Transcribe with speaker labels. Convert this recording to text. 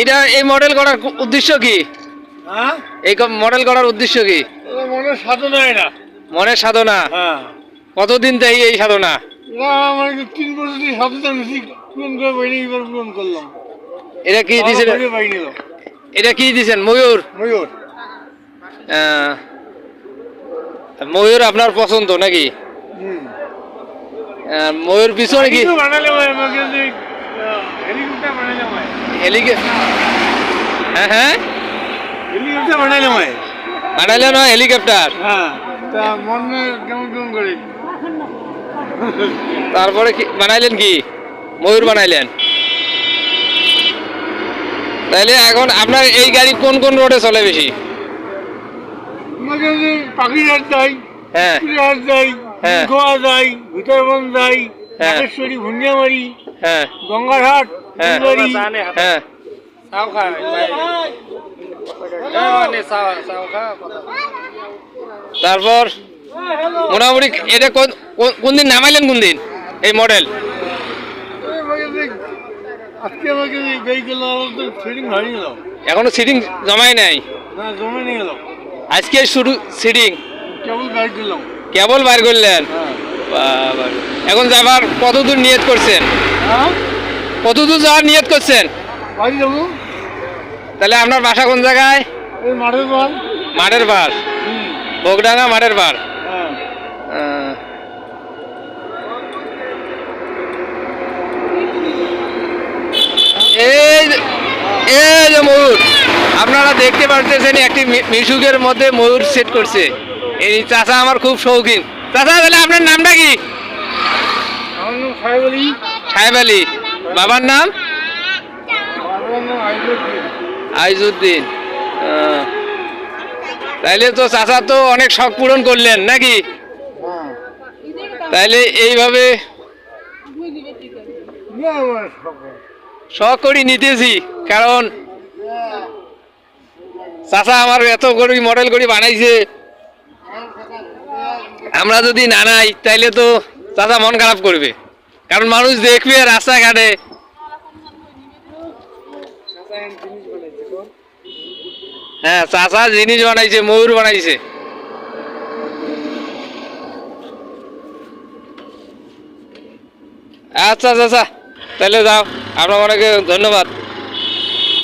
Speaker 1: এটা এই মডেল করার উদ্দেশ্য কি?
Speaker 2: হ্যাঁ?
Speaker 1: এই মডেল করার উদ্দেশ্য কি?
Speaker 2: এটা মনে সাধনা এটা।
Speaker 1: মনের সাধনা?
Speaker 2: হ্যাঁ।
Speaker 1: কতদিন থেকে এই সাধনা?
Speaker 2: এটা তিন বছর সাধনা পূরণ করে পাইনি এবার পূরণ করলাম।
Speaker 1: এটা কি দিয়েছেন? এটা কি দিয়েছেন? ময়ূর?
Speaker 2: ময়ূর।
Speaker 1: ময়ূর আপনার পছন্দ নাকি? ময়ূর পিছনে কি?
Speaker 2: হেলিকপ্টার হ্যাঁ।
Speaker 1: হ্যাঁ
Speaker 2: হেলিকপ্টার বানাইলে
Speaker 1: বানাইলে না হেলিকপ্টার
Speaker 2: হ্যাঁ তা মনে কেমন কেমন করে?
Speaker 1: তারপরে কি বানাইলেন কি? ময়ূর বানাইলেন। তাইলে এখন আপনার এই গাড়ি কোন কোন রোডে চলে বেশি?
Speaker 2: পাখিরহাট যাই
Speaker 1: হ্যাঁ।
Speaker 2: যাই
Speaker 1: হ্যাঁ।
Speaker 2: গোয়া যাই ভিতরবন যাই। নাগেশ্বরী
Speaker 1: হ্যাঁ।
Speaker 2: ফুলবাড়ি
Speaker 1: হ্যাঁ। তারপর মোটামুটি এটা কোন- দিন নামাইলেন কোন দিন এই মডেল?
Speaker 2: আজকে আমাকে হয়নি
Speaker 1: এখনও সিটিং জমাই নাই?
Speaker 2: না জমে নিয়ে
Speaker 1: আজকে শুরু সিটিং।
Speaker 2: কেবল
Speaker 1: কেবল বার করলেন?
Speaker 2: হ্যাঁ।
Speaker 1: এখন যাবার কত দূর নিয়ত করছেন?
Speaker 2: হ্যাঁ?
Speaker 1: কত দূর যাওয়ার নিয়ত করছেন? তাহলে আপনার বাসা কোন জায়গায়?
Speaker 2: মাঠের
Speaker 1: বার
Speaker 2: হুম।
Speaker 1: মাঠের বার
Speaker 2: হ্যাঁ।
Speaker 1: এই এই যে ময়ূর। আপনারা দেখতে পারতেছেন একটি মিশুকের মধ্যে ময়ূর সেট করছে। এই চাচা আমার খুব শৌখিন। চাচা তাহলে আপনার নামটা কি?
Speaker 2: সাহেব আলী।
Speaker 1: বাবার নাম?
Speaker 2: আইজুদ্দিন।
Speaker 1: তাইলে তো চাচা তো অনেক শখ পূরণ করলেন নাকি? তাইলে এইভাবে শখ করি নিতেছি কারণ চাচা আমার এত করি মডেল করি বানাইছে। আমরা যদি না নাই, তাইলে তো চাচা মন খারাপ করবে। কারণ মানুষ দেখবে রাস্তাঘাটে হ্যাঁ চাচা জিনিস বানাইছে, ময়ূর বানাইছে। আচ্ছা চাচা তাহলে যাও। আপনার অনেকে ধন্যবাদ।